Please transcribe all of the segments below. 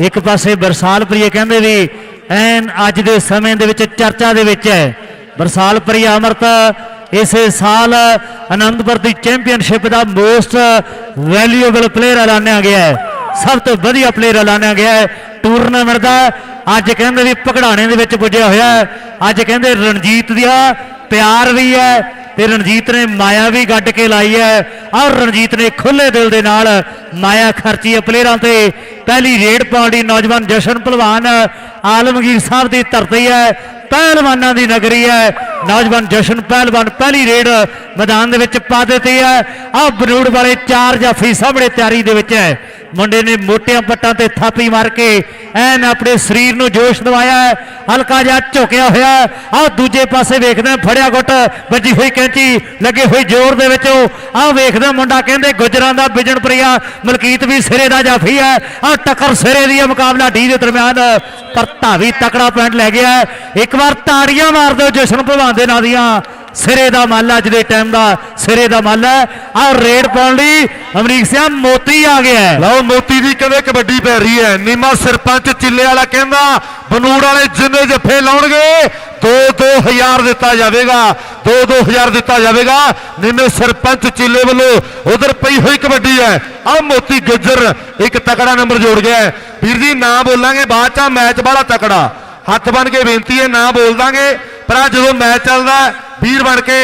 ਇੱਕ ਪਾਸੇ ਬਰਸਾਲ ਬਰਸਾਲਪ੍ਰੀਏ ਕਹਿੰਦੇ ਵੀ ਐਨ ਅੱਜ ਦੇ ਸਮੇਂ ਦੇ ਵਿੱਚ ਚਰਚਾ ਦੇ ਵਿੱਚ ਹੈ। ਬਰਸਾਲ ਬਰਸਾਲਪ੍ਰੀਆ ਅਮਰਤ ਇਸੇ ਸਾਲ ਆਨੰਦਪੁਰ ਦੀ ਚੈਂਪੀਅਨਸ਼ਿਪ ਦਾ ਮੋਸਟ ਵੈਲਿਊਏਬਲ ਪਲੇਅਰ ਐਲਾਨਿਆ ਗਿਆ ਹੈ। ਸਭ ਤੋਂ ਵਧੀਆ ਪਲੇਅਰ ਐਲਾਨਿਆ ਗਿਆ ਹੈ। ਟੂਰਨਾਮੈਂਟ ਦਾ ਅੱਜ ਕਹਿੰਦੇ ਵੀ ਪਕੜਾਣੇ ਦੇ ਵਿੱਚ ਪੁੱਜਿਆ ਹੋਇਆ ਹੈ। ਅੱਜ ਕਹਿੰਦੇ ਰਣਜੀਤ ਦਾ ਪਿਆਰ ਵੀ ਹੈ। ਤੇ ਰਣਜੀਤ ਨੇ ਮਾਇਆ ਵੀ ਗੱਡ ਕੇ ਲਾਈ ਹੈ। ਔਰ ਰਣਜੀਤ ਨੇ ਖੁੱਲੇ ਦਿਲ ਦੇ ਨਾਲ ਮਾਇਆ ਖਰਚੀ ਹੈ ਪਲੇਅਰਾਂ ਤੇ। ਪਹਿਲੀ ਰੇਡ ਪਾਉਣ ਦੀ ਨੌਜਵਾਨ ਜਸ਼ਨ ਭਲਵਾਨ ਆਲਮਗੀਰ ਸਾਹਿਬ ਦੀ ਧਰਤੀ ਹੈ। ਪਹਿਲਵਾਨਾਂ ਦੀ ਨਗਰੀ ਹੈ। ਨੌਜਵਾਨ ਜਸ਼ਨ ਪਹਿਲਵਾਨ ਪਹਿਲੀ ਰੇਡ ਮੈਦਾਨ ਦੇ ਵਿੱਚ ਪਾ ਦਿੱਤੀ ਹੈ। ਆ ਬਨੂੜ ਵਾਲੇ ਚਾਰ ਜਾਫੀ ਸਾਹਮਣੇ ਤਿਆਰੀ ਦੇ ਵਿੱਚ ਹੈ। ਮੁੰਡੇ ਨੇ ਮੋਟਿਆਂ ਪੱਟਾਂ ਤੇ ਥਾਪੀ ਮਾਰ ਕੇ ਐਨ ਆਪਣੇ ਸਰੀਰ ਨੂੰ ਜੋਸ਼ ਦਿਵਾਇਆ ਹੈ। ਹਲਕਾ ਜਿਹਾ ਝੁਕਿਆ ਹੋਇਆ ਆਹ ਦੂਜੇ ਪਾਸੇ ਵੇਖਦੇ ਫੜਿਆ ਗੁੱਟ, ਵੱਜੀ ਹੋਈ ਕੈਂਚੀ, ਲੱਗੇ ਹੋਈ ਜ਼ੋਰ ਦੇ ਵਿੱਚੋਂ ਆਹ ਵੇਖਦਾ ਮੁੰਡਾ ਕਹਿੰਦੇ, ਗੁਜਰਾਂ ਦਾ ਬਿਜਨ ਪ੍ਰਿਆ, ਮਲਕੀਤ ਵੀ ਸਿਰੇ ਦਾ ਜਾਫੀ ਹੈ। ਆਹ ਟੱਕਰ ਸਿਰੇ ਦੀ ਹੈ ਮੁਕਾਬਲਾ ਡੀ ਦੇ ਦਰਮਿਆਨ। ਪਰ ਧਾਵੀ ਤਕੜਾ ਪੁਆਇੰਟ ਲੈ ਗਿਆ ਇੱਕ ਵਾਰ ਤਾੜੀਆਂ ਮਾਰ ਦਿਓ ਜਸ਼ਨ ਭਲਵਾਨ ਦੇ ਨਾਂ ਦੀਆਂ। ਸਿਰੇ ਦਾ ਮੱਲ ਅੱਜ ਦੇ ਟਾਈਮ ਦਾ ਸਿਰੇ ਦਾ ਮੱਲ ਹੈ। ਆ ਰੇਡ ਪਾਉਣ ਲਈ ਅਮਰੀਕ ਸਿੰਘ ਮੋਤੀ ਆ ਗਿਆ ਲਓ, ਮੋਤੀ ਦੀ ਕਹਿੰਦੇ ਕਬੱਡੀ ਪੈ ਰਹੀ ਹੈ? ਨੀਮਾ ਸਰਪੰਚ ਚਿੱਲੇ ਵਾਲਾ ਕਹਿੰਦਾ, ਬਨੂੜ ਵਾਲੇ ਜਿੰਨੇ ਜੱਫੇ ਲਾਉਣਗੇ 2-2000 ਦਿੱਤਾ ਜਾਵੇਗਾ 2-2000 ਦਿੱਤਾ ਜਾਵੇਗਾ। ਨੀਮੇ ਸਰਪੰਚ ਚਿੱਲੇ ਵੱਲੋਂ ਉਧਰ ਪਈ ਹੋਈ ਕਬੱਡੀ ਹੈ। ਆ ਮੋਤੀ ਗੁੱਜਰ ਇੱਕ ਤਕੜਾ ਨੰਬਰ ਜੋੜ ਗਿਆ ਵੀਰ ਜੀ, ਨਾ ਬੋਲਾਂਗੇ, ਬਾਅਦ ਚ ਮੈਚ ਬੜਾ ਤਕੜਾ। ਹੱਥ ਬਨ ਕੇ ਬੇਨਤੀ ਹੈ, ਨਾ ਬੋਲ ਦਾਂਗੇ। ਪਰ ਆ ਜਦੋਂ ਮੈਚ ਚੱਲਦਾ ਵੀਰ ਬਣ ਕੇ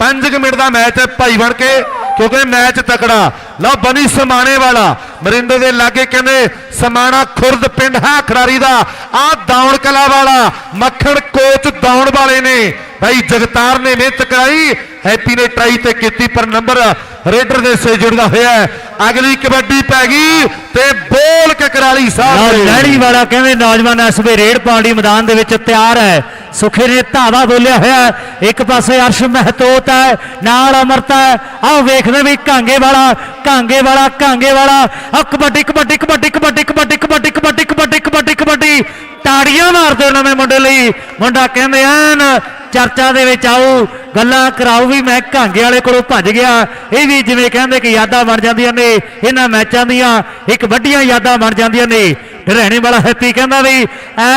5 ਮਿੰਟ ਦਾ ਮੈਚ ਹੈ ਭਾਈ ਬਣ ਕੇ ਕਿਉਂਕਿ ਮੈਚ ਤਕੜਾ। ਲਓ ਬਣੀ ਸਮਾਣੇ ਵਾਲਾ। ਮਰਿੰਡੇ ਦੇ ਲਾਗੇ ਕਹਿੰਦੇ ਸਮਾਣਾ ਖੁਰਦ ਪਿੰਡ ਹੈ ਖਿਡਾਰੀ ਦਾ। ਆ ਦੌਣ ਕਲਾ ਵਾਲਾ ਮੱਖਣ ਕੋਚ ਦੌਣ ਵਾਲੇ ਨੇ। ਭਾਈ ਜਗਤਾਰ ਨੇ ਮਿਹਨਤ ਕਰਾਈ ਹੈਪੀ ਨੇ ਟਰਾਈ ਤੇ ਕੀਤੀ ਪਰ ਨੰਬਰ ਰੇਡਰ ਦੇ ਸੇ ਜੁੜਦਾ ਹੋਇਆ। ਅਗਲੀ ਕਬੱਡੀ ਪੈ ਗਈ ਤੇ ਬੋਲ ਕਕਰਾਲੀ ਸਾਹਿਬ ਲਓ ਨੇ। ਲਹਿੜੀ ਵਾਲਾ ਕਹਿੰਦੇ ਨੌਜਵਾਨ ਐਸਵੇ ਰੇਡ ਪਾਉਣ ਲਈ ਮੈਦਾਨ ਦੇ ਵਿੱਚ ਤਿਆਰ ਹੈ। ਸੁਖੇ ਨੇ ਧਾਵਾ ਬੋਲਿਆ ਹੋਇਆ ਇੱਕ ਪਾਸੇ ਅਰਸ਼ ਮਹਤੋਤ ਹੈ, ਨਾਲ ਅਮਰਤਾ ਹੈ। ਆਹ ਵੇਖਦੇ ਵੀ ਕਾਂਗੇ ਵਾਲਾ ਕਾਂਗੇ ਵਾਲਾ ਕਾਂਗੇ ਵਾਲਾ। ਆ ਕਬੱਡੀ ਕਬੱਡੀ ਕਬੱਡੀ ਕਬੱਡੀ ਕਬੱਡੀ ਕਬੱਡੀ ਕਬੱਡੀ ਕਬੱਡੀ ਕਬੱਡੀ ਕਬੱਡੀ। ਤਾੜੀਆਂ ਮਾਰਦੇ ਨਵੇਂ ਮੁੰਡੇ ਲਈ। ਮੁੰਡਾ ਕਹਿੰਦੇ ਐਨ, ਚਰਚਾ ਦੇ ਵਿੱਚ ਆਊ। ਗੱਲਾਂ ਕਰਾਊ ਵੀ ਮੈਂ ਘਾਂਗੇ ਵਾਲੇ ਕੋਲੋਂ ਭੱਜ ਗਿਆ। ਇਹ ਵੀ ਜਿਵੇਂ ਕਹਿੰਦੇ ਕਿ ਯਾਦਾਂ ਬਣ ਜਾਂਦੀਆਂ ਨੇ। ਇਹਨਾਂ ਮੈਚਾਂ ਦੀਆਂ ਇੱਕ ਵੱਡੀਆਂ ਯਾਦਾਂ ਬਣ ਜਾਂਦੀਆਂ ਨੇ। ਹਰਿਆਣੇ ਵਾਲਾ ਹੈਪੀ ਕਹਿੰਦਾ ਵੀ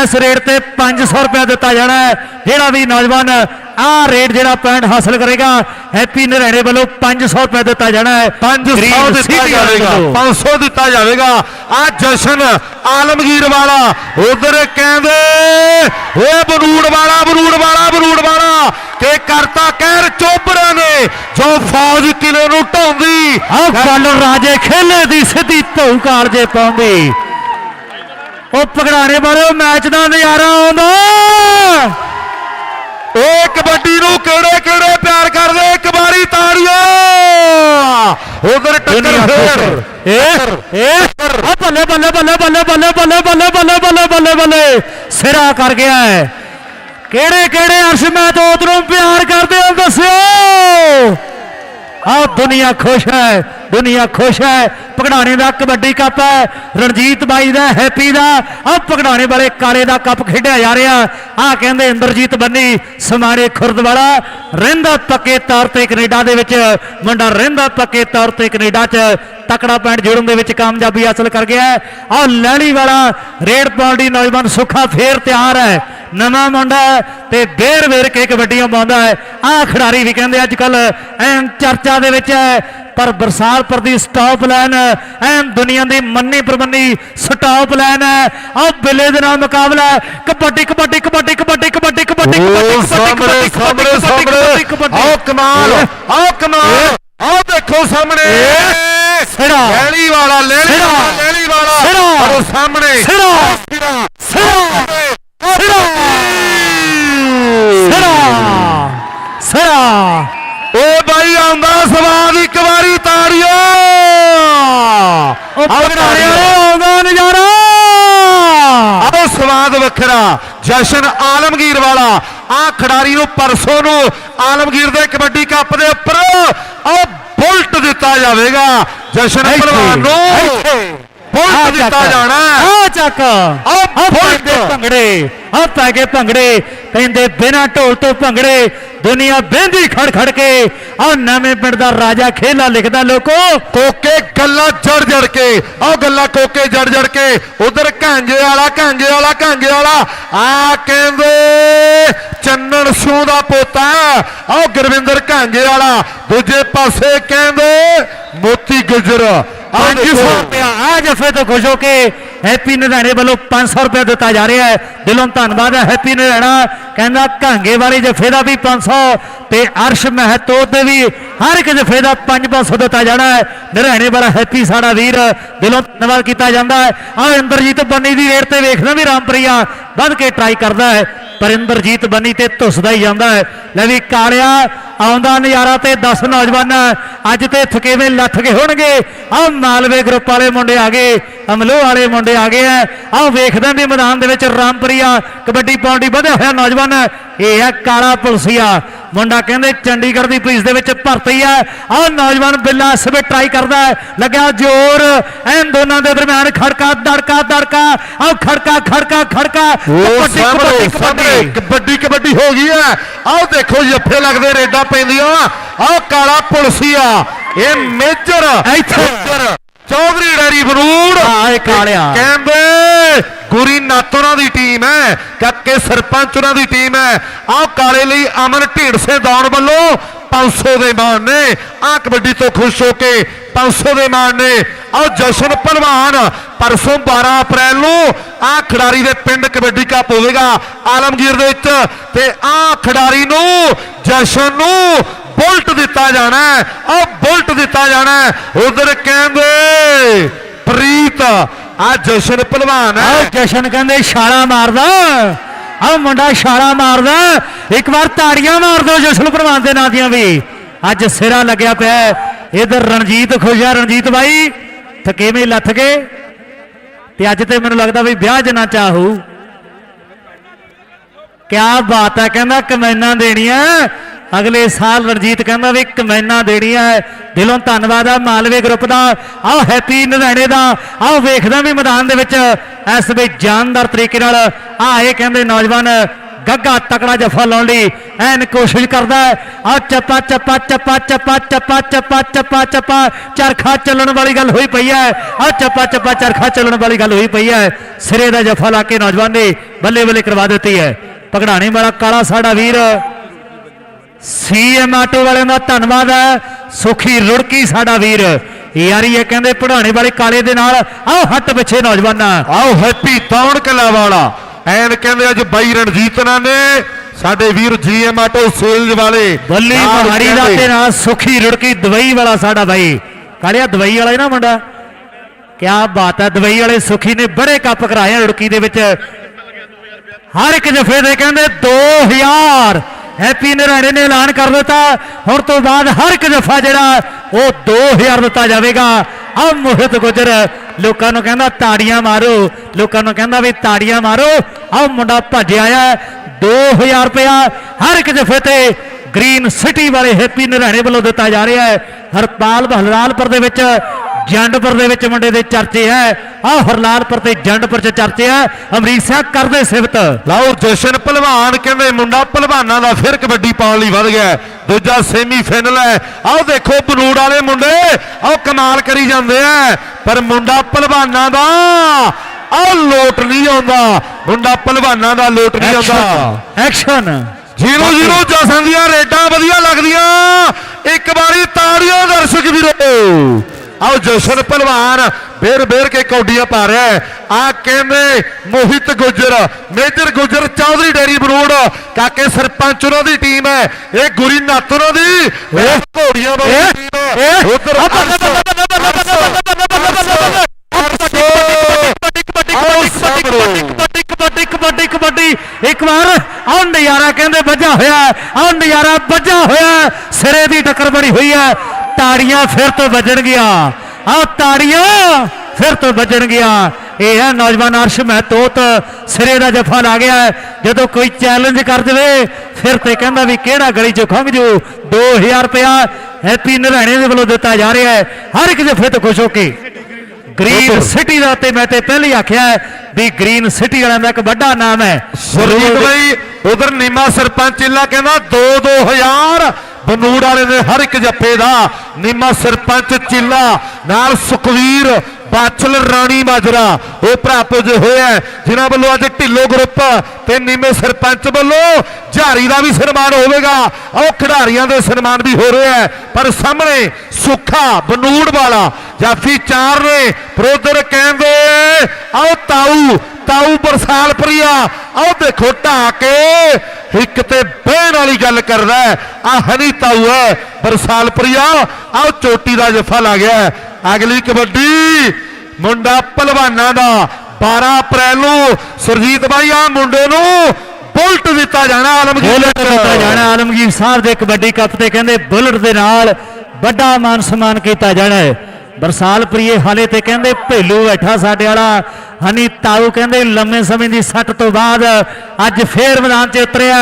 ਇਸ ਰੇਟ ਤੇ 500 ਰੁਪਏ ਦਿੱਤਾ ਜਾਣਾ ਹੈ। ਜਿਹੜਾ ਵੀ ਨੌਜਵਾਨ ਆਹ ਰੇਟ ਜਿਹੜਾ ਪੁਆਇੰਟ ਹਾਸਲ ਕਰੇਗਾ ਹੈਪੀ ਨਰੈਣੇ ਵੱਲੋਂ 500 ਰੁਪਏ ਦਿੱਤਾ ਜਾਣਾ ਹੈ। 500 ਗਰੀਬ ਦਿੱਤਾ ਜਾਵੇਗਾ। ਵੱਲੋਂ। 500 ਦਿੱਤਾ ਜਾਵੇਗਾ। ਆ ਜਸ਼ਨ ਆਲਮਗੀਰ ਵਾਲਾ ਉਧਰ ਕਹਿੰਦੇ ਓਏ ਬਰੂੜ ਵਾਲਾ ਬਰੂੜ ਵਾਲਾ ਬਰੂੜ ਵਾਲਾ। ਕਿ ਕਰਤਾ ਕਹਿਰ ਚੋਬਰਾਂ ਨੇ ਜੋ ਫੌਜ ਕਿਲੇ ਨੂੰ ਢਾਉਂਦੀ। ਆਹ ਗੱਲ ਰਾਜੇ ਖੇਲੇ ਦੀ ਸਿੱਧੀ ਧੌ ਕਾਲਜੇ ਪਾਉਂਦੀ। ਉਹ ਪਗੜਾਣੇ ਵਾਲੇ ਉਹ ਮੈਚ ਦਾ ਨਜ਼ਾਰਾ ਆਉਂਦਾ ਓਏ ਕਬੱਡੀ ਨੂੰ ਕਿਹੜੇ ਕਿਹੜੇ ਪਿਆਰ ਕਰਦੇ ਇੱਕ ਵਾਰੀ ਤਾੜੀਆਂ ਉਧਰ ਟੱਕਰ ਫੇਰ ਇਹ ਆ ਬੱਲੇ ਬੱਲੇ ਬੱਲੇ ਬੱਲੇ ਬੱਲੇ ਬੱਲੇ ਬੱਲੇ ਬੱਲੇ ਬੱਲੇ ਬੱਲੇ ਬੱਲੇ ਸਿਰਾ ਕਰ ਗਿਆ ਹੈ ਕਿਹੜੇ ਕਿਹੜੇ ਅਰਸ਼ ਮਹਿਤੋਤ ਨੂੰ ਪਿਆਰ ਕਰਦੇ ਹੋ ਦੱਸਿਓ ਆ ਦੁਨੀਆ ਖੁਸ਼ ਹੈ, ਦੁਨੀਆ ਖੁਸ਼ ਹੈ। ਪਗੜਾਣੇ ਦਾ ਕਬੱਡੀ ਕੱਪ ਹੈ, ਰਣਜੀਤ ਬਾਈ ਦਾ, ਹੈਪੀ ਦਾ। ਆ ਪਗੜਾਣੇ ਵਾਲੇ ਕਾਲੇ ਦਾ ਕੱਪ ਖੇਡਿਆ ਜਾ ਰਿਹਾ। ਆ ਕਹਿੰਦੇ ਇੰਦਰਜੀਤ ਬੰਨੀ ਸਮਾਰੇ ਖੁਰਦ ਵਾਲਾ ਰਹਿੰਦਾ ਪੱਕੇ ਤੌਰ ਤੇ ਕੈਨੇਡਾ ਦੇ ਵਿੱਚ। ਮੁੰਡਾ ਰਹਿੰਦਾ ਪੱਕੇ ਤੌਰ ਤੇ ਕੈਨੇਡਾ 'ਚ। ਤਕੜਾ ਪੁਆਇੰਟ ਜੋੜਨ ਦੇ ਵਿੱਚ ਕਾਮਯਾਬੀ ਹਾਸਲ ਕਰ ਗਿਆ ਹੈ। ਆ ਲੈਣੀ ਵਾਲਾ ਰੇਡ ਪਾਉਣ ਦੀ ਨੌਜਵਾਨ ਸੁੱਖਾ ਫੇਰ ਤਿਆਰ ਹੈ। ਨਵਾਂ ਮੁੰਡਾ ਤੇ ਬੇਰ ਵੇਰ ਕੇ ਕਬੱਡੀਆਂ ਪਾਉਂਦਾ ਹੈ। ਆ ਖਿਡਾਰੀ ਵੀ ਕਹਿੰਦੇ ਅੱਜ ਕੱਲ ਐਨ ਚਰਚਾ ਦੇ ਵਿੱਚ ਹੈ ਪਰ ਬਰਸਾਲਪੁਰ ਦੀ ਸਟਾਪ ਲਾਈਨ ਐਨ ਦੁਨੀਆ ਦੀ ਮੰਨੀ ਪ੍ਰਮੰਨੀ ਸਟਾਪ ਲਾਈਨ ਹੈ। ਆ ਬਿੱਲੇ ਦੇ ਨਾਲ ਮੁਕਾਬਲਾ ਕਬੱਡੀ ਕਬੱਡੀ ਕਬੱਡੀ ਕਬੱਡੀ ਕਬੱਡੀ ਕਬੱਡੀ ਓ ਸਾਹਮਣੇ ਸਾਹਮਣੇ ਸਾਹਮਣੇ। ਆਓ ਕਮਾਲ ਆਓ ਕਮਾਲ। ਆਓ ਦੇਖੋ ਸਾਹਮਣੇ। ਸਿਰਾ ਲੈਲੀ ਵਾਲਾ ਲੈਲੀ। ਵਾਲਾ ਲੈਲੀ ਵਾਲਾ ਸਾਹਮਣੇ। ਸਿਰਾ। ਜਸ਼ਨ ਆਲਮਗੀਰ ਵਾਲਾ ਆ ਖਿਡਾਰੀ ਨੂੰ ਪਰਸੋਂ ਨੂੰ ਆਲਮਗੀਰ ਦੇ ਕਬੱਡੀ ਕੱਪ ਦੇ ਉੱਪਰ ਆਹ ਬੁਲਟ ਦਿੱਤਾ ਜਾਵੇਗਾ ਜਸ਼ਨ ਪਹਿਲਵਾਨ ਨੂੰ। ਬੁਲਟ ਦਿੱਤਾ। ਜਾਣਾ ਆ ਚੱਕ ਆ ਬੁਲਟ। ਪੈਂਦੇ ਭੰਗੜੇ ਆ ਗਏ ਭੰਗੜੇ ਕਹਿੰਦੇ ਬਿਨਾ ਢੋਲ ਤੋਂ ਭੰਗੜੇ, ਦੁਨੀਆ ਬਹਿੰਦੀ ਖੜ ਖੜ ਕੇ। ਆ ਨਵੇਂ ਪਿੰਡ ਦਾ ਰਾਜਾ ਖੇਲਾ ਲਿਖਦਾ ਲੋਕੋ। ਕੋਕੇ ਗੱਲਾਂ ਜੜ ਜੜ ਕੇ ਉਹ ਗੱਲਾਂ ਕੋਕੇ ਜੜ ਜੜ ਕੇ। ਉਧਰ ਘਾਂਜੇ ਵਾਲਾ ਘਾਂਜੇ ਵਾਲਾ ਘਾਂਜੇ ਵਾਲਾ। ਆ ਕਹਿੰਦੇ, ਚੰਨਣ ਸੂ ਦਾ ਪੋਤਾ ਉਹ ਗੁਰਵਿੰਦਰ ਘਾਂਜੇ ਵਾਲਾ। ਦੂਜੇ ਪਾਸੇ ਕਹਿੰਦੇ, ਮੋਤੀ ਗੁਜਰ। 500 ਰੁਪਇਆ। ਆ ਜਫੇ ਤੋਂ ਖੁਸ਼ ਹੋ ਕੇ ਹੈਪੀ ਨਰਾਣੇ ਵੱਲੋਂ 500 ਰੁਪਇਆ ਦਿੱਤਾ ਜਾ ਰਿਹਾ ਹੈ। ਦਿਲੋਂ ਧੰਨਵਾਦ ਹੈ ਹੈਪੀ ਨਰਾਣਾ। ਕਹਿੰਦਾ ਘਾਂਗੇ ਵਾਲੀ ਜਫੇ ਦਾ ਵੀ 500 ਤੇ ਅਰਸ਼ ਮਹਤੋ ਤੇ ਵੀ ਹਰ ਇੱਕ ਜਫੇ ਦਾ 5-500 ਦਿੱਤਾ ਜਾਣਾ ਹੈ। ਨਰਾਣੇ ਵਾਲਾ ਹੈਪੀ ਸਾਡਾ ਵੀਰ ਦਿਲੋਂ ਧੰਨਵਾਦ ਕੀਤਾ ਜਾਂਦਾ ਹੈ। ਆ ਇੰਦਰਜੀਤ ਬੰਨੀ ਦੀ ਰੇਟ ਤੇ ਵੇਖਦਾ ਵੀ ਰਾਮਪ੍ਰਿਆ ਵੱਧ ਕੇ ਟਰਾਈ ਕਰਦਾ ਹੈ। ਪਰ ਇੰਦਰਜੀਤ ਬੰਨੀ ਤੇ ਧੁੱਸਦਾ ਹੀ ਜਾਂਦਾ ਹੈ। ਲੈ ਵੀ ਕਾਲਿਆ ਆਉਂਦਾ ਨਜ਼ਾਰਾ ਤੇ 10 ਨੌਜਵਾਨ ਅੱਜ ਤੇ ਥਕੇਵੇਂ ਲੱਥ ਗਏ ਹੋਣਗੇ। ਆਹ ਮਾਲਵੇ ਗਰੁੱਪ ਵਾਲੇ ਮੁੰਡੇ ਆ ਗਏ ਅਮਲੋ ਵਾਲੇ ਮੁੰਡੇ ਆ ਗਏ ਆ। ਆਹ ਵੇਖਦੇ ਵੀ ਮੈਦਾਨ ਦੇ ਵਿੱਚ ਰਾਮਪਰੀਆ ਕਬੱਡੀ ਪਾਉਂਦੀ ਵਧਿਆ ਹੋਇਆ ਨੌਜਵਾਨ, ਇਹ ਹੈ ਕਾਲਾ ਪੁਲਸੀਆ। ਮੁੰਡਾ ਕਹਿੰਦੇ ਚੰਡੀਗੜ੍ਹ ਦੀ ਪੁਲਿਸ ਦੇ ਵਿੱਚ ਭਰਤੀ ਹੈ। ਆਹ ਨੌਜਵਾਨ ਬਿੱਲਾ ਇਸ ਵੇ ਟਰਾਈ ਕਰਦਾ ਹੈ। ਲੱਗਿਆ ਜ਼ੋਰ। ਐਨ ਦੋਨਾਂ ਦੇ ਦਰਮਿਆਨ ਖੜਕਾ ਦੜਕਾ ਦੜਕਾ। ਆਹ ਖੜਕਾ ਖੜਕਾ ਖੜਕਾ। ਕਬੱਡੀ, ਕਬੱਡੀ, ਹੋ ਗਈ ਹੈ। ਆਹ ਦੇਖੋ ਜੱਫੇ ਲੱਗਦੇ ਰੇਡਾਂ ਪੈਂਦੀਆਂ। ਆਹ ਕਾਲਾ ਪੁਲਸੀਆ ਇਹ ਮੇਜਰ ਇੱਥੇ। ਚੌਧਰੀ ਡੈਰੀ ਬਰੂੜ ਹਾਂ, ਇਹ ਕਾਲਿਆ। ਕਹਿੰਦੇ ਗੁਰੀ ਨਾਤ ਉਹਨਾਂ ਦੀ ਟੀਮ ਹੈ ਕੱਕੇ ਸਰਪੰਚ ਉਹਨਾਂ ਦੀ ਟੀਮ ਹੈ। ਆਹ ਕਾਲੇ ਲਈ ਅਮਨ ਢੀਂਡਸੇ ਦੌੜ ਵੱਲੋਂ 500 ਦੇ ਮਾਨ ਨੇ। ਆਹ ਕਬੱਡੀ ਤੋਂ ਖੁਸ਼ ਹੋ ਕੇ 500 ਦੇ ਮਾਨ ਨੇ। ਆਹ ਜਸ਼ਨ ਪਹਿਲਵਾਨ ਪਰਸੋਂ 12 ਅਪ੍ਰੈਲ ਨੂੰ ਆਹ ਖਿਡਾਰੀ ਦੇ ਪਿੰਡ ਕਬੱਡੀ ਕੱਪ ਹੋਵੇਗਾ ਆਲਮਗੀਰ ਦੇ ਵਿੱਚ ਤੇ ਆਹ ਖਿਡਾਰੀ ਨੂੰ ਜਸ਼ਨ ਨੂੰ ਬੁਲਟ ਦਿੱਤਾ ਜਾਣਾ ਹੈ। ਬੁਲਟ ਦਿੱਤਾ ਜਾਣਾ ਉਧਰ ਕਹਿੰਦੇ ਪ੍ਰੀਤ ਆ ਜਸ਼ਨ ਪਹਿਲਵਾਨ ਆਹ ਜਸ਼ਨ ਕਹਿੰਦੇ ਛਾਲਾ ਮਾਰਦਾ। ਆਹ ਮੁੰਡਾ ਛਾਲਾ ਮਾਰਦਾ। ਇੱਕ ਵਾਰ ਤਾੜੀਆਂ ਮਾਰ ਦਿਓ ਜਸ਼ਨ ਪ੍ਰਵਾਨ ਦੇ ਨਾਂ ਦੀਆਂ ਵੀ। ਅੱਜ ਸਿਰਾ ਲੱਗਿਆ ਪਿਆ ਇਧਰ ਰਣਜੀਤ ਖੁਸ਼ਾ ਰਣਜੀਤ ਬਾਈ ਥਕੇਵੇਂ ਲੱਥ ਗਏ। ਤੇ ਅੱਜ ਤੇ ਮੈਨੂੰ ਲੱਗਦਾ ਵੀ ਵਿਆਹ ਜਨਾ ਚਾਹੂ ਕਿਆ ਬਾਤ ਹੈ, ਕਹਿੰਦਾ ਕਮੈਨਾਂ ਦੇਣੀਆਂ। ਅਗਲੇ ਸਾਲ ਰਣਜੀਤ ਕਹਿੰਦਾ ਵੀ ਕਮੈਨਾ ਦੇਣੀਆਂ ਹੈ। ਦਿਲੋਂ ਧੰਨਵਾਦ ਆ, ਮਾਲਵੇ ਗਰੁੱਪ ਦਾ। ਆਹ ਹੈਪੀ ਨਰੈਣੇ ਦਾ, ਆਹ ਵੇਖਦਾ ਵੀ ਮੈਦਾਨ ਦੇ ਵਿੱਚ। ਇਸ ਵੇ ਜਾਨਦਾਰ ਤਰੀਕੇ ਨਾਲ ਆ ਇਹ ਕਹਿੰਦੇ ਨੌਜਵਾਨ ਗੱਗਾ ਤਕੜਾ ਜਫਾ ਲਾਉਣ ਲਈ ਐਨ ਕੋਸ਼ਿਸ਼ ਕਰਦਾ ਹੈ। ਆਹ ਚੱਪਾ ਚੱਪਾ ਚੱਪਾ ਚੱਪਾ ਚੱਪਾ ਚੱਪਾ ਚੱਪਾ ਚੱਪਾ, ਚਰਖਾ ਚੱਲਣ ਵਾਲੀ ਗੱਲ ਹੋਈ ਪਈ ਹੈ। ਆਹ ਚੱਪਾ ਚੱਪਾ, ਚਰਖਾ ਚੱਲਣ ਵਾਲੀ ਗੱਲ ਹੋਈ ਪਈ ਹੈ। ਸਿਰੇ ਦਾ ਜਫਾ ਲਾ ਕੇ ਨੌਜਵਾਨ ਨੇ ਬੱਲੇ ਬੱਲੇ ਕਰਵਾ ਦਿੱਤੀ ਹੈ। ਪਗੜਾਣੇ ਵਾਲਾ ਕਾਲਾ ਸਾਡਾ ਵੀਰ। ਸੀਐਮ ਆਟੋ ਵਾਲਿਆਂ ਦਾ ਧੰਨਵਾਦ ਹੈ। ਸੁਖੀ ਰੁੜਕੀ ਸਾਡਾ ਵੀਰ। ਯਾਰੀ ਇਹ ਕਹਿੰਦੇ ਪੜਾਣੇ ਵਾਲੇ ਕਾਲੇ ਦੇ ਨਾਲ ਆਹ ਹੱਟ ਪਿੱਛੇ ਨੌਜਵਾਨਾਂ। ਆਓ ਹੈਪੀ ਤੌਣ ਕਲਾ ਵਾਲਾ। ਐਨ ਕਹਿੰਦੇ ਅੱਜ ਬਾਈ ਰਣਜੀਤ ਨਾਲ ਨੇ ਸਾਡੇ ਵੀਰ ਜੀਐਮ ਆਟੋ ਸੇਲਜ਼ ਵਾਲੇ। ਬੱਲੀ ਮਹਾਰੀ ਦਾ ਤੇ ਨਾਲ ਸੁਖੀ ਰੁੜਕੀ ਦਵਾਈ ਵਾਲਾ ਸਾਡਾ ਬਾਈ। ਕਾਲਿਆ ਦਵਾਈ ਵਾਲਾ ਹੀ ਨਾ ਮੁੰਡਾ। ਕਿਆ ਬਾਤ ਹੈ ਦਵਾਈ ਵਾਲੇ ਸੁਖੀ ਨੇ ਬੜੇ ਕੱਪ ਕਰਾਏ ਆ ਰੁੜਕੀ ਦੇ ਵਿੱਚ। ਹਰ ਇੱਕ ਜਫੇ ਦੇ ਕਹਿੰਦੇ 2000 ਹੈਪੀ ਨਰਾਣੇ ਨੇ ਐਲਾਨ ਕਰ ਦਿੱਤਾ। ਹੁਣ ਤੋਂ ਬਾਅਦ ਹਰ ਇੱਕ ਜਫਾ ਜਿਹੜਾ, ਉਹ 2000 ਦਿੱਤਾ ਜਾਵੇਗਾ। ਆ ਮੋਹਿਤ ਗੁਜਰ, ਲੋਕਾਂ ਨੂੰ ਕਹਿੰਦਾ ਤਾੜੀਆਂ ਮਾਰੋ। ਲੋਕਾਂ ਨੂੰ ਕਹਿੰਦਾ ਵੀ ਤਾੜੀਆਂ ਮਾਰੋ। ਆ ਮੁੰਡਾ ਭੱਜ ਆਇਆ 2000 ਰੁਪਇਆ ਹਰ ਇੱਕ ਜਫੇ ਤੇ ਗ੍ਰੀਨ ਸਿਟੀ ਵਾਲੇ ਹੈਪੀ ਨਰਾਣੇ ਵੱਲੋਂ ਦਿੱਤਾ ਜਾ ਰਿਹਾ ਹੈ। ਹਰਪਾਲ ਬਹਲਾਲਪੁਰ ਦੇ ਵਿੱਚ ਜੰਡਪੁਰ ਦੇ ਵਿੱਚ ਮੁੰਡੇ ਦੇ ਚਰਚੇ ਹੈ। ਆ ਹਰਲਾਲਪੁਰ ਤੇ ਜੰਡਪੁਰ ਚ ਚਰਚੇ ਹੈ। ਅਮਰੀਕ ਸਿੰਘ ਕਰਦੇ ਸਿਫਤ। ਲਓ ਜਸ਼ਨ ਪਹਿਲਵਾਨ ਕਹਿੰਦੇ ਮੁੰਡਾ ਪਹਿਲਵਾਨਾਂ ਦਾ ਫਿਰ ਕਬੱਡੀ ਪਾਉਣ ਲਈ ਵਧ ਗਿਆ। ਦੂਜਾ ਸੈਮੀ ਫਾਈਨਲ ਹੈ। ਆਓ ਦੇਖੋ ਬਨੂੜ ਵਾਲੇ ਮੁੰਡੇ ਆਓ ਕਮਾਲ ਕਰੀ ਜਾਂਦੇ ਆ ਪਰ ਮੁੰਡਾ ਪਹਿਲਵਾਨਾਂ ਦਾ ਆਹ ਲੋਟ ਨਹੀਂ ਆਉਂਦਾ। ਮੁੰਡਾ ਪਹਿਲਵਾਨਾਂ ਦਾ ਲੋਟ ਨਹੀਂ ਆਉਂਦਾ। ਐਕਸ਼ਨ ਜੀਰੋ ਜੀਰੋ ਜਸਨ ਦੀਆਂ ਰੇਡਾਂ ਵਧੀਆ ਲੱਗਦੀਆਂ। ਇੱਕ ਵਾਰੀ ਤਾੜੀਆਂ ਦਰਸ਼ਕ ਵੀਰੋ। ਆਓ ਜਸ਼ਨ ਪਹਿਲਵਾਨ ਬੇਰ ਬੇਰ ਕੇ ਕੌਡੀਆਂ ਪਾ ਰਿਹਾ ਹੈ ਆ ਕਹਿੰਦੇ ਮੋਹਿਤ ਗੁੱਜਰ ਮੇਜਰ ਗੁਜਰ ਚੌਧਰੀ ਡੇਰੀ ਬਰੋੜ ਕਾਕੇ ਸਰਪੰਚ ਉਹਨਾਂ ਦੀ ਟੀਮ ਹੈ ਇਹ ਗੁਰੀ ਨਾਥ ਉਹਨਾਂ ਦੀ ਇਹ ਘੋੜੀਆਂ ਕਬੱਡੀ ਕਬੱਡੀ ਇੱਕ ਵਾਰ ਆਹ ਨਜ਼ਾਰਾ ਕਹਿੰਦੇ ਵੱਜਾ ਹੋਇਆ ਆਹ ਨਜ਼ਾਰਾ ਵੱਜਾ ਹੋਇਆ ਸਿਰੇ ਦੀ ਟੱਕਰ ਬਣੀ ਹੋਈ ਹੈ ਤਾੜੀਆਂ ਫਿਰ ਤੋਂ ਵੱਜਣਗੀਆਂ ਆਹ ਤਾੜੀਆਂ ਫਿਰ ਤੋਂ ਵੱਜਣਗੀਆਂ ਇਹ ਹੈ ਨੌਜਵਾਨ ਅਰਸ਼ ਮਹਿਤੋਤ ਸਿਰੇ ਦਾ ਜਫਾ ਲਾ ਗਿਆ। ਜਦੋਂ ਕੋਈ ਚੈਲੰਜ ਕਰ ਦੇਵੇ ਫਿਰ ਤੇ ਕਹਿੰਦਾ ਵੀ ਕਿਹੜਾ ਗਲੀ ਚੋਂ ਖੰਘ ਜੂ? 2000 ਰੁਪਇਆ ਹੈਪੀ ਨਰਾਣੇ ਦੇ ਵੱਲੋਂ ਦਿੱਤਾ ਜਾ ਰਿਹਾ ਹੈ। ਹਰ ਇੱਕ ਜਫੇ ਤੋਂ ਖੁਸ਼ ਹੋ ਕੇ। ਗ੍ਰੀਨ। ਸਿਟੀ ਦਾ ਤੇ ਮੈਂ ਤੇ ਪਹਿਲੇ ਆਖਿਆ ਵੀ ਗ੍ਰੀਨ ਸਿਟੀ ਵਾਲਿਆਂ ਦਾ ਇੱਕ ਵੱਡਾ ਨਾਮ ਹੈ। ਸੁਰਜੀਤ ਬਾਈ ਉਧਰ ਨੀਮਾ ਸਰਪੰਚ ਇਲਾ ਕਹਿੰਦਾ 2 2000 ਬਨੂੜ ਵਾਲੇ ਦੇ ਹਰ ਇੱਕ ਜੱਫੇ ਦਾ ਨੀਮਾ ਸਰਪੰਚ ਚਿੱਲਾ, ਨਾਲ ਸੁਖਵੀਰ, ਬਾਛਲ, ਰਾਣੀ ਮਾਜਰਾ। ਉਹ ਭਰਾ ਪੁੱਜੇ ਹੋਏ ਹੈ ਜਿਨ੍ਹਾਂ ਵੱਲੋਂ ਅੱਜ ਢਿੱਲੋ ਗਰੁੱਪ ਤੇ ਨੀਮੇ ਸਰਪੰਚ ਵੱਲੋਂ ਝਾਰੀ ਦਾ ਵੀ ਸਨਮਾਨ ਹੋਵੇਗਾ। ਆਓ ਖਿਡਾਰੀਆਂ ਦੇ ਸਨਮਾਨ ਵੀ ਹੋ ਰਿਹਾ ਹੈ ਪਰ ਸਾਹਮਣੇ ਸੁੱਖਾ, ਬਨੂੜ ਵਾਲਾ, ਜਾਫੀ ਚਾਰ ਨੇ ਪ੍ਰੋਦਰ ਕਹਿੰਦੇ ਆਓ ਤਾਊ ਤਾਊ ਬਰਸਾਲ ਪ੍ਰਿਆ ਆਓ ਦੇਖੋ ਢਾ ਕੇ ਇੱਕ ਤੇ ਬਹਿਣ ਵਾਲੀ ਗੱਲ ਕਰਦਾ ਆ ਹਨੀ ਤਾਊ ਹੈ ਬਰਸਾਲ ਪ੍ਰਿਆ ਆਓ ਚੋਟੀ ਦਾ ਜਫਾ ਲਾ ਗਿਆ। ਅਗਲੀ ਕਬੱਡੀ ਮੁੰਡਾ ਪਹਿਲਵਾਨਾਂ ਦਾ 12 ਅਪ੍ਰੈਲ ਨੂੰ। ਸੁਰਜੀਤ ਬਾਈ ਆ ਮੁੰਡੇ ਨੂੰ ਬੁਲਟ ਦਿੱਤਾ ਜਾਣਾ ਆਲਮਗੀਰ ਬੁਲਟ ਦਿੱਤਾ ਜਾਣਾ ਆਲਮਗੀਰ ਸਾਹਿਬ ਦੇ ਕਬੱਡੀ ਕੱਪ ਤੇ ਕਹਿੰਦੇ ਬੁਲਟ ਦੇ ਨਾਲ ਵੱਡਾ ਮਾਨ ਸਨਮਾਨ ਕੀਤਾ ਜਾਣਾ ਹੈ। ਬਰਸਾਲ ਪ੍ਰੀਏ ਹਾਲੇ ਤੇ ਕਹਿੰਦੇ ਭੇਲੂ ਬੈਠਾ ਸਾਡੇ ਵਾਲਾ। ਹਨੀ ਤਾਊ ਕਹਿੰਦੇ ਲੰਮੇ ਸਮੇਂ ਦੀ ਸੱਟ ਤੋਂ ਬਾਅਦ ਅੱਜ ਫੇਰ ਮੈਦਾਨ 'ਚ ਉਤਰਿਆ।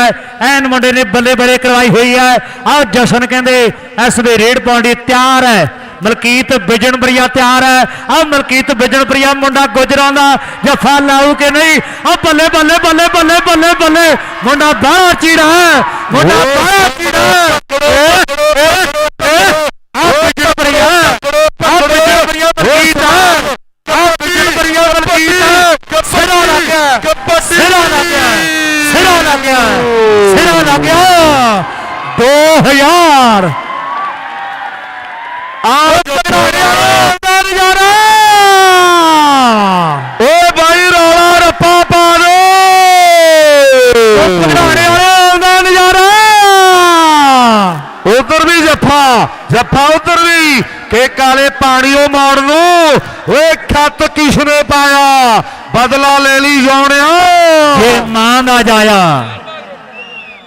ਐਨ ਮੁੰਡੇ ਨੇ ਬੱਲੇ ਬੱਲੇ ਕਰਵਾਈ ਹੋਈ ਹੈ ਆਹ ਜਸ਼ਨ ਕਹਿੰਦੇ ਇਸ ਵੇ ਰੇਡ ਲਈ ਤਿਆਰ ਹੈ। ਮਲਕੀਤ ਬਿਜਨਪ੍ਰਿਆ ਤਿਆਰ ਹੈ। ਆ ਮਲਕੀਤ ਬਿਜਨਪ੍ਰਿਆ ਮੁੰਡਾ ਗੁਜਰਾਂ ਦਾ। ਜਫਾ ਲਾਊ ਕਿ ਨਹੀਂ? ਆ ਬੱਲੇ ਬੱਲੇ ਬੱਲੇ ਬੱਲੇ ਬੱਲੇ ਬੱਲੇ। ਮੁੰਡਾ ਬਾਹਰ ਚੀੜਾ ਮੁੰਡਾ ਬਾਹਰ ਚੀੜਾ ਹੈ ਆ ਬਿਜਨਪ੍ਰਿਆ ਆ ਬਿਜਨਪ੍ਰਿਆ ਮਲਕੀਤ ਆ ਬਿਜਨਪ੍ਰਿਆ ਮਲਕੀਤ ਸਿਰਾ ਲੱਗ ਗਿਆ ਸਿਰਾ ਲੱਗ ਗਿਆ ਸਿਰਾ ਲੱਗ ਗਿਆ ਸਿਰਾ ਲੱਗ ਗਿਆ 2000 ਆਹ ਦਾ ਨਜ਼ਾਰਾ ਓ ਬਾਈ ਰੌਲਾ ਰੱਪਾ ਪਾ ਦੇ ਘਰਾਣੇ ਵਾਲੇ ਦਾ ਨਜ਼ਾਰਾ ਉਧਰ ਵੀ ਜੱਫਾ ਜੱਫਾ ਉਧਰ ਵੀ ਕਿ ਕਾਲੇ ਪਾਣੀਓ ਮਾਰ ਨੂੰ। ਓਏ ਖੱਤ ਕਿਸ਼ਨੇ ਪਾਇਆ? ਬਦਲਾ ਲੈ ਲਈ ਜੋਣਿਆ ਇਹ ਮਾਂ ਦਾ ਜਾਇਆ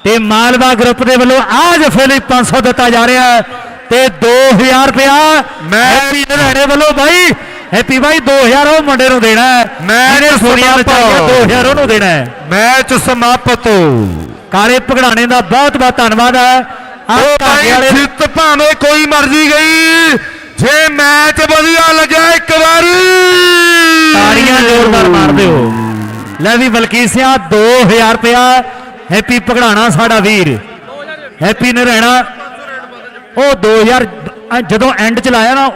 ਤੇ ਮਾਲਵਾ ਗਰੁੱਪ ਦੇ ਵੱਲੋਂ ਆਜ ਫੇਲੀ 500 ਦਿੱਤਾ ਜਾ ਰਿਹਾ ਤੇ 2000 ਰੁਪਿਆ ਮੈਂ- ਹੈਪੀ ਨਰੇਣੇ ਵੱਲੋਂ ਬਾਈ ਹੈਪੀ ਬਾਈ 2000 ਉਹ ਮੁੰਡੇ ਨੂੰ ਦੇਣਾ ਹੈ। ਮੈਂ ਇਹਨੇ ਸੋਨੀਆ। ਬਚਾਈਆ 2000 ਉਹਨੂੰ ਦੇਣਾ ਮੈਚ ਸਮਾਪਤ ਕਾਲੇ ਭਗੜਾਣੇ ਦਾ ਬਹੁਤ ਬਹੁਤ ਧੰਨਵਾਦ ਹੈ। ਭਾਈ ਜਿੱਤ ਭਾਵੇਂ ਕੋਈ ਮਰਜ਼ੀ ਗਈ। ਜੇ ਮੈਚ ਵਧੀਆ ਲੱਗਿਆ ਇੱਕ ਵਾਰੀ। ਤਾੜੀਆਂ ਜ਼ੋਰਦਾਰ ਮਾਰ ਦਿਓ ਲੈ ਵੀ ਬਲਕੀਤ ਸਿਆ 2000 ਰੁਪਿਆ ਹੈਪੀ ਭਗੜਾਣਾ ਸਾਡਾ ਵੀਰ। ਹੈਪੀ ਨਰੈਣਾ। ਉਹ 2000 ਜਦੋਂ ਐਂਡ ਚ ਲਾਇਆ ਨਾ